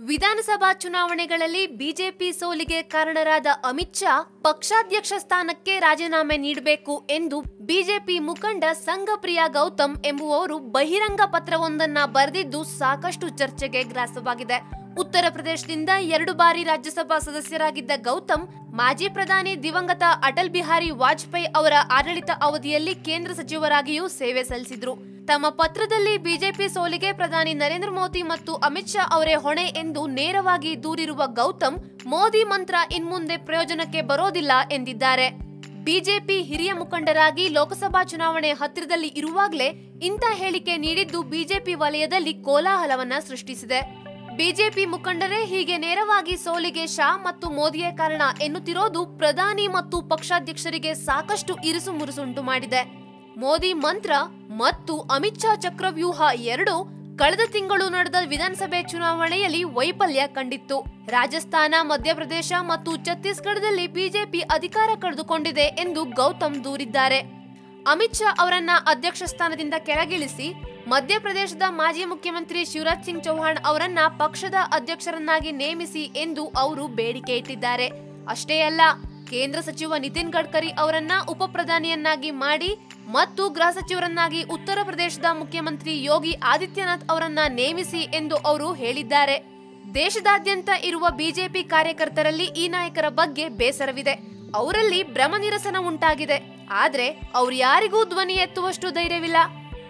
ವಿಧಾನಸಭಾ ಚುನಾವಣೆಗಳಲ್ಲಿ ಬಿಜೆಪಿ ಸೋಲಿಗೆ ಕಾರಣರಾದ ಅಮಿತ್ ಶಾ ಪಕ್ಷಾಧ್ಯಕ್ಷ ಸ್ಥಾನಕ್ಕೆ ರಾಜೀನಾಮೆ ನೀಡಬೇಕು ಎಂದು ಬಿಜೆಪಿ ಮುಖಂಡ ಸಂಘಪ್ರಿಯ ಗೌತಮ್ ಎಂಬುವವರು ಬಹಿರಂಗ ಪತ್ರವೊಂದನ್ನ ಬರೆದಿದ್ದು ಸಾಕಷ್ಟು ಚರ್ಚೆಗೆ ಗ್ರಾಸವಾಗಿದೆ. ಉತ್ತರ ಪ್ರದೇಶದಿಂದ ಎರಡು ಬಾರಿ ರಾಜ್ಯಸಭಾ ಸದಸ್ಯರಾಗಿದ್ದ ಗೌತಮ್, ಮಾಜಿ ಪ್ರಧಾನಿ ದಿವಂಗತ ಅಟಲ್ ಬಿಹಾರಿ ವಾಜಪೇಯಿ ಅವರ ಆಡಳಿತ ಅವಧಿಯಲ್ಲಿ ಕೇಂದ್ರ ಸಚಿವರಾಗಿಯೂ ಸೇವೆ ಸಲ್ಲಿಸಿದ್ರು. ತಮ್ಮ ಪತ್ರದಲ್ಲಿ ಬಿಜೆಪಿ ಸೋಲಿಗೆ ಪ್ರಧಾನಿ ನರೇಂದ್ರ ಮೋದಿ ಮತ್ತು ಅಮಿತ್ ಶಾ ಅವರೇ ಹೊಣೆ ಎಂದು ನೇರವಾಗಿ ದೂರಿರುವ ಗೌತಮ್, ಮೋದಿ ಮಂತ್ರ ಇನ್ಮುಂದೆ ಪ್ರಯೋಜನಕ್ಕೆ ಬರೋದಿಲ್ಲ ಎಂದಿದ್ದಾರೆ. ಬಿಜೆಪಿ ಹಿರಿಯ ಮುಖಂಡರಾಗಿ ಲೋಕಸಭಾ ಚುನಾವಣೆ ಹತ್ತಿರದಲ್ಲಿ ಇರುವಾಗಲೇ ಇಂಥ ಹೇಳಿಕೆ ನೀಡಿದ್ದು ಬಿಜೆಪಿ ವಲಯದಲ್ಲಿ ಕೋಲಾಹಲವನ್ನ ಸೃಷ್ಟಿಸಿದೆ. ಬಿಜೆಪಿ ಮುಖಂಡರೇ ಹೀಗೆ ನೇರವಾಗಿ ಸೋಲಿಗೆ ಶಾ ಮತ್ತು ಮೋದಿಯೇ ಕಾರಣ ಎನ್ನುತ್ತಿರೋದು ಪ್ರಧಾನಿ ಮತ್ತು ಪಕ್ಷಾಧ್ಯಕ್ಷರಿಗೆ ಸಾಕಷ್ಟು ಇರಿಸು ಮುರುಸುಂಟು ಮಾಡಿದೆ. ಮೋದಿ ಮಂತ್ರ ಮತ್ತು ಅಮಿತ್ ಶಾ ಚಕ್ರವ್ಯೂಹ ಎರಡು ಕಳೆದ ತಿಂಗಳು ನಡೆದ ವಿಧಾನಸಭೆ ಚುನಾವಣೆಯಲ್ಲಿ ವೈಫಲ್ಯ ಕಂಡಿತ್ತು. ರಾಜಸ್ಥಾನ, ಮಧ್ಯಪ್ರದೇಶ ಮತ್ತು ಛತ್ತೀಸ್ಗಢದಲ್ಲಿ ಬಿಜೆಪಿ ಅಧಿಕಾರ ಕಳೆದುಕೊಂಡಿದೆ ಎಂದು ಗೌತಮ್ ದೂರಿದ್ದಾರೆ. ಅಮಿತ್ ಶಾ ಅವರನ್ನ ಅಧ್ಯಕ್ಷ ಸ್ಥಾನದಿಂದ ಕೆಳಗಿಳಿಸಿ ಮಧ್ಯಪ್ರದೇಶದ ಮಾಜಿ ಮುಖ್ಯಮಂತ್ರಿ ಶಿವರಾಜ್ ಸಿಂಗ್ ಚೌಹಾಣ್ ಅವರನ್ನ ಪಕ್ಷದ ಅಧ್ಯಕ್ಷರನ್ನಾಗಿ ನೇಮಿಸಿ ಎಂದು ಅವರು ಬೇಡಿಕೆ ಇಟ್ಟಿದ್ದಾರೆ. ಅಷ್ಟೇ ಅಲ್ಲ ಕೇಂದ್ರ ಸಚಿವ ನಿತಿನ್ ಗಡ್ಕರಿ ಅವರನ್ನ ಉಪ ಪ್ರಧಾನಿಯನ್ನಾಗಿ ಮಾಡಿ ಮತ್ತು ಗೃಹ ಸಚಿವರನ್ನಾಗಿ ಉತ್ತರ ಪ್ರದೇಶದ ಮುಖ್ಯಮಂತ್ರಿ ಯೋಗಿ ಆದಿತ್ಯನಾಥ್ ಅವರನ್ನ ನೇಮಿಸಿ ಎಂದು ಅವರು ಹೇಳಿದ್ದಾರೆ. ದೇಶದಾದ್ಯಂತ ಇರುವ ಬಿಜೆಪಿ ಕಾರ್ಯಕರ್ತರಲ್ಲಿ ಈ ನಾಯಕರ ಬಗ್ಗೆ ಬೇಸರವಿದೆ. ಅವರಲ್ಲಿ ಭ್ರಮ ನಿರಸನ ಉಂಟಾಗಿದೆ. ಆದ್ರೆ ಅವ್ರು ಯಾರಿಗೂ ಧ್ವನಿ ಎತ್ತುವಷ್ಟು ಧೈರ್ಯವಿಲ್ಲ.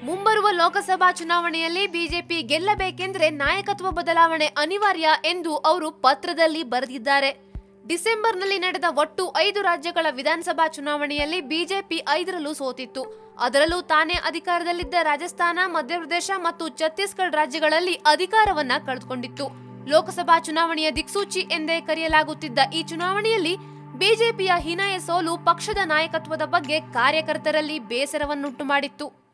ಮುಂಬರುವ ಲೋಕಸಭಾ ಚುನಾವಣೆಯಲ್ಲಿ ಬಿಜೆಪಿ ಗೆಲ್ಲಬೇಕೆಂದ್ರೆ ನಾಯಕತ್ವ ಬದಲಾವಣೆ ಅನಿವಾರ್ಯ ಎಂದು ಅವರು ಪತ್ರದಲ್ಲಿ ಬರೆದಿದ್ದಾರೆ. ಡಿಸೆಂಬರ್ನಲ್ಲಿ ನಡೆದ ಒಟ್ಟು ಐದು ರಾಜ್ಯಗಳ ವಿಧಾನಸಭಾ ಚುನಾವಣೆಯಲ್ಲಿ ಬಿಜೆಪಿ ಐದರಲ್ಲೂ ಸೋತಿತ್ತು. ಅದರಲ್ಲೂ ತಾನೇ ಅಧಿಕಾರದಲ್ಲಿದ್ದ ರಾಜಸ್ಥಾನ, ಮಧ್ಯಪ್ರದೇಶ ಮತ್ತು ಛತ್ತೀಸ್ಗಢ ರಾಜ್ಯಗಳಲ್ಲಿ ಅಧಿಕಾರವನ್ನ ಕಳೆದುಕೊಂಡಿತ್ತು. ಲೋಕಸಭಾ ಚುನಾವಣೆಯ ದಿಕ್ಸೂಚಿ ಎಂದೇ ಕರೆಯಲಾಗುತ್ತಿದ್ದ ಈ ಚುನಾವಣೆಯಲ್ಲಿ ಬಿಜೆಪಿಯ ಹೀನಾಯ ಸೋಲು ಪಕ್ಷದ ನಾಯಕತ್ವದ ಬಗ್ಗೆ ಕಾರ್ಯಕರ್ತರಲ್ಲಿ ಬೇಸರವನ್ನುಂಟು ಮಾಡಿತ್ತು